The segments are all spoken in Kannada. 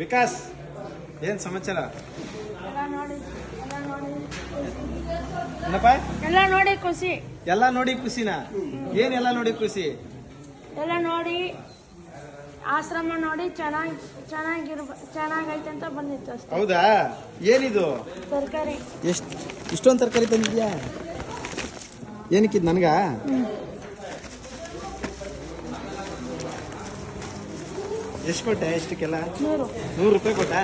ವಿಕಾಸ್ ಏನ್ ಸಮಾಚಾರ? ಏನಪ್ಪ? ಎಲ್ಲ ನೋಡಿ ಖುಷಿ. ಎಲ್ಲ ನೋಡಿ ಖುಷಿನ? ಏನ್ ಎಲ್ಲ ನೋಡಿ ಖುಷಿ? ಎಲ್ಲ ನೋಡಿ ಆಶ್ರಮ ನೋಡಿ ಚೆನ್ನಾಗಿ ಚೆನ್ನಾಗಿರ್ಬ ಚೆನ್ನಾಗೈತೆ ಅಂತ ಬಂದಿತ್ತು ಅಷ್ಟೇ. ಹೌದಾ? ಏನಿದು? ತರಕಾರಿ. ಎಷ್ಟು ಇಷ್ಟೊಂದು ತರಕಾರಿ ತಂದಿದ್ಯಾ? ಏನಕ್ಕಿದ್ ನನ್ಗ? ಎಷ್ಟು ಕೊಟ್ಟೆ ಎಷ್ಟಕ್ಕೆಲ್ಲ? ನೂರು. ನೂರು ರೂಪಾಯಿ ಕೊಟ್ಟ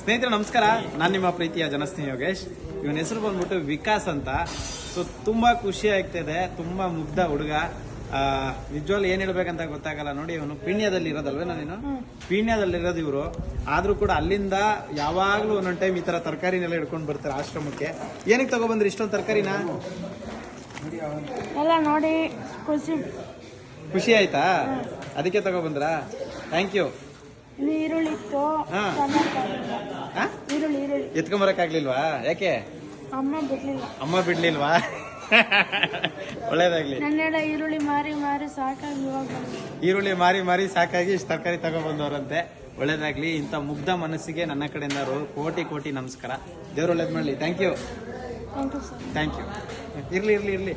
ಸ್ನೇಹಿತರೆ ನಮಸ್ಕಾರ. ನಾನು ನಿಮ್ಮ ಪ್ರೀತಿಯ ಜನಸ್ನೇಹಿ ಯೋಗೇಶ್. ಇವನ ಹೆಸರು ಬಂದ್ಬಿಟ್ಟು ವಿಕಾಸ್ ಅಂತ. ಸೊ ತುಂಬಾ ಖುಷಿ ಆಗ್ತಿದೆ. ತುಂಬಾ ಮುಗ್ಧ ಹುಡುಗ. ನಿಜವಾಗ್ಲು ಏನ್ ಹೇಳ್ಬೇಕಂತ ಗೊತ್ತಾಗಲ್ಲ. ನೋಡಿ ಇವನು ಪೀಣ್ಯದಲ್ಲಿ ಇರೋದಲ್ವೇ ನಾನೇನು ಪೀಣ್ಯದಲ್ಲಿ ಇರೋದು ಇವರು. ಆದ್ರೂ ಕೂಡ ಅಲ್ಲಿಂದ ಯಾವಾಗ್ಲೂ ಒಂದೊಂದು ಟೈಮ್ ಈ ತರ ತರಕಾರಿನೆಲ್ಲ ಹಿಡ್ಕೊಂಡು ಬರ್ತಾರೆ ಆಶ್ರಮಕ್ಕೆ. ಏನಕ್ಕೆ ತಗೊಬಂದ್ರಿ? ಇಷ್ಟೊಂದು ತರಕಾರಿನ? ಎಲ್ಲ ನೋಡಿ ಖುಷಿ ಆಯ್ತಾ? ಅದಕ್ಕೆ ತಗೊಬಂದ್ರಾ? ಥ್ಯಾಂಕ್ ಯು ಇನ್ನು ಈರುಳ್ಳಿ ಈರುಳ್ಳಿ ಎತ್ಕೊಂಬರಕ್ಕಾಗ್ಲಿಲ್ವಾ? ಯಾಕೆ? ಅಮ್ಮ ಬಿಡ್ಲಿಲ್ಲ. ಅಮ್ಮ ಬಿಡ್ಲಿಲ್ವಾ? ಒಳ್ಳೇದಾಗ್ಲಿ. ಈರುಳ್ಳಿ ಮಾರಿ ಮಾರಿ ಸಾಕಾಗಿ. ಈರುಳ್ಳಿ ಮಾರಿ ಮಾರಿ ಸಾಕಾಗಿ ಇಷ್ಟು ತರಕಾರಿ ತಗೊಬಂದವ್ರಂತೆ. ಒಳ್ಳೇದಾಗ್ಲಿ. ಇಂಥ ಮುಗ್ಧ ಮನಸ್ಸಿಗೆ ನನ್ನ ಕಡೆಯಿಂದ ಕೋಟಿ ಕೋಟಿ ನಮಸ್ಕಾರ. ದೇವ್ರು ಒಳ್ಳೇದ್ ಮಾಡ್ಲಿ. ಥ್ಯಾಂಕ್ ಯು ಥ್ಯಾಂಕ್ ಯು ಇರ್ಲಿ ಇರ್ಲಿ ಇರ್ಲಿ.